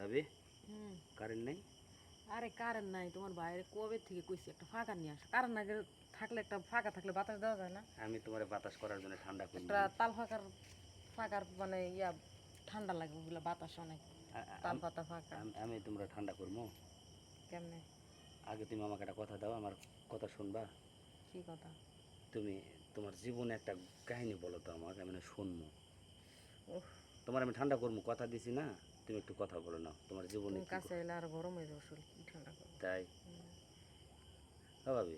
ভাবি কারেন্ট নেই। আরে কারেন্ট নাই তোমার বাইরে কবে থেকে কইছি একটা ফাঁকা নিয়ে আস। কারেন্ট না গেলে থাকলে একটা ফাঁকা থাকলে বাতাস দেওয়া যায় না। আমি তোমার বাতাস করার জন্য ঠান্ডা করি একটা তাল ফাঁকার ফাঁকার মানে ইয়া ঠান্ডা লাগে ওগুলো বাতাস অনেক। তাল পাতা ফাঁকা। আমি তোমরা ঠান্ডা করব কেমনে? আগে তুমি আমাকে একটা কথা দাও আমার কথা শুনবা? কি কথা? তুমি তোমার জীবনে একটা কাহিনী বলো তো আমাকে আমি শুনব উফ, তোমার আমি ঠান্ডা করব কথা দিছি না তুমি একটু কথা বলো না তোমার জীবনে কাছে এলে আর গরম হয়ে যাবে ঠান্ডা তাই? হ্যাঁ ভাবি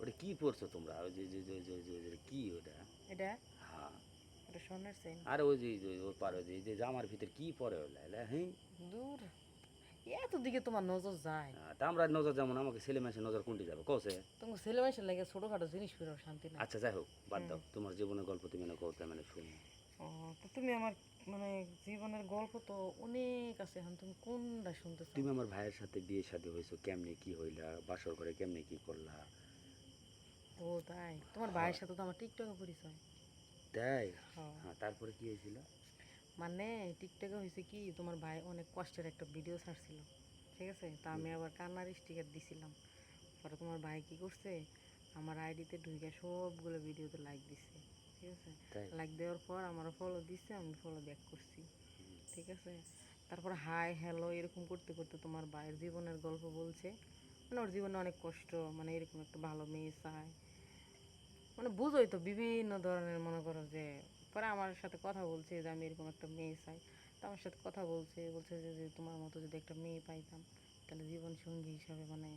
ওটা কি পড়ছো তোমরা? ওই যে যে যে যে যে- যে কি ওটা? এটা? হ্যাঁ। এটা স্বর্ণের চেন আর ওই যে ওই পারে যে যে জামার ভিতর কি পরে ওলা এলা, হ্যাঁ দূর এত দিকে তোমার নজর যায়। তা আমরা নজর যেমন আমাকে ছেলে মানুষের নজর কোনটি যাবে কৌছে তোমার ছেলে লাগে ছোটখাটো জিনিস শান্তি নাই। আচ্ছা যাই হোক বাদ দাও তোমার জীবনের গল্প তুমি না কৌতে মানে শুনি। তো তুমি আমার মানে জীবনের গল্প তো অনেক আছে এখন তুমি কোনটা শুনতে চাও তুমি আমার ভাইয়ের সাথে বিয়ে শাদী হয়েছো কেমনে কি হইলা বাসর করে কেমনে কি করলা? ও তাই? তোমার ভাইয়ের সাথে তো আমার টিকটকে পরিচয়। তাই? হ্যাঁ। হ্যাঁ তারপরে কি হয়েছিল? মানে টিকটকে হয়েছে কি তোমার ভাই অনেক কষ্টের একটা ভিডিও ছাড়ছিল ঠিক আছে? তা আমি আবার কান্নার স্টিকার দিছিলাম। পরে তোমার ভাই কি করছে আমার আইডিতে ঢুকে সবগুলো ভিডিওতে লাইক দিছে। ঠিক আছে লাইক দেওয়ার পর আমার ফলো দিছে আমি ফলো ব্যাক করছি। ঠিক আছে? তারপর হাই হ্যালো এরকম করতে করতে তোমার ভাইয়ের জীবনের গল্প বলছে। মানে ওর জীবনে অনেক কষ্ট মানে এরকম একটা ভালো মেয়ে চায়। মানে বুঝোই তো বিভিন্ন ধরনের মনে করো যে পরে আমার সাথে কথা বলছে যে আমি এরকম একটা মেয়ে চাই। তো আমার সাথে কথা বলছে বলছে যে যে তোমার মতো যদি একটা মেয়ে পাইতাম তাহলে জীবন সঙ্গী হিসাবে মানে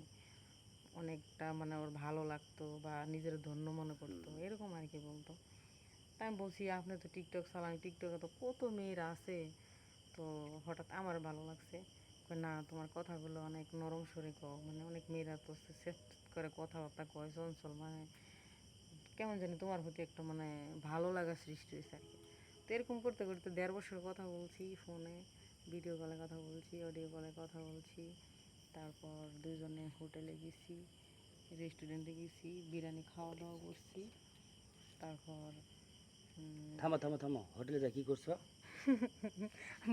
অনেকটা মানে ওর ভালো লাগতো বা নিজের ধন্য মনে করতো এরকম আর কি বলতো। আমি বলছি, আপনি তো টিকটক চালান, টিকটকে তো কত মেয়েরা আছে। তো হঠাৎ আমার ভালো লাগছে। না, তোমার কথাগুলো অনেক নরম সরে কও। মানে অনেক মেয়েরা তো সেট করে কথাবার্তা কয়, চঞ্চল মানে কেমন জানি তোমার প্রতি একটা মানে ভালো লাগা সৃষ্টি হয়েছে আর কি। তো এরকম করতে করতে দেড় বছর কথা বলছি ফোনে ভিডিও কলে কথা বলছি অডিও কলে কথা বলছি। তারপর দুজনে হোটেলে গেছি রেস্টুরেন্টে গেছি, বিরিয়ানি খাওয়া দাওয়া করছি। তারপর থামো থামো থামো। হোটেলে যা কি করছ?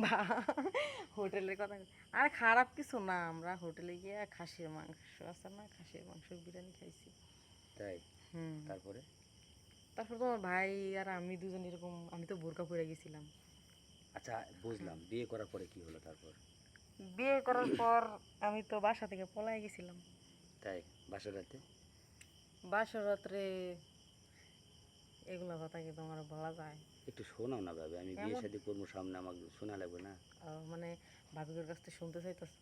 বা হোটেলের কথা আর খারাপ কিছু না আমরা হোটেলে গিয়ে খাসির মাংস আছে না খাসির মাংস বিরিয়ানি খাইছি। তাই? তারপরে? তারপর তোমার ভাই আর আমি দুজন এরকম আমি তো বোরকা পরে গেছিলাম। আচ্ছা বুঝলাম। বিয়ে করার পরে কি হলো তারপর? বিয়ে করার পর আমি তো বাসা থেকে পলাই গেছিলাম। তাই? বাসা রাতে? বাসর রাত্রে এগুলো কথা কি তোমার বলা যায়? একটু শোনাও না ভাবে আমি বিয়ে? শাদী করব সামনে আমাকে শোনা লাগবে না। মানে ভাবিকের কাছ থেকে শুনতে চাইতেছ?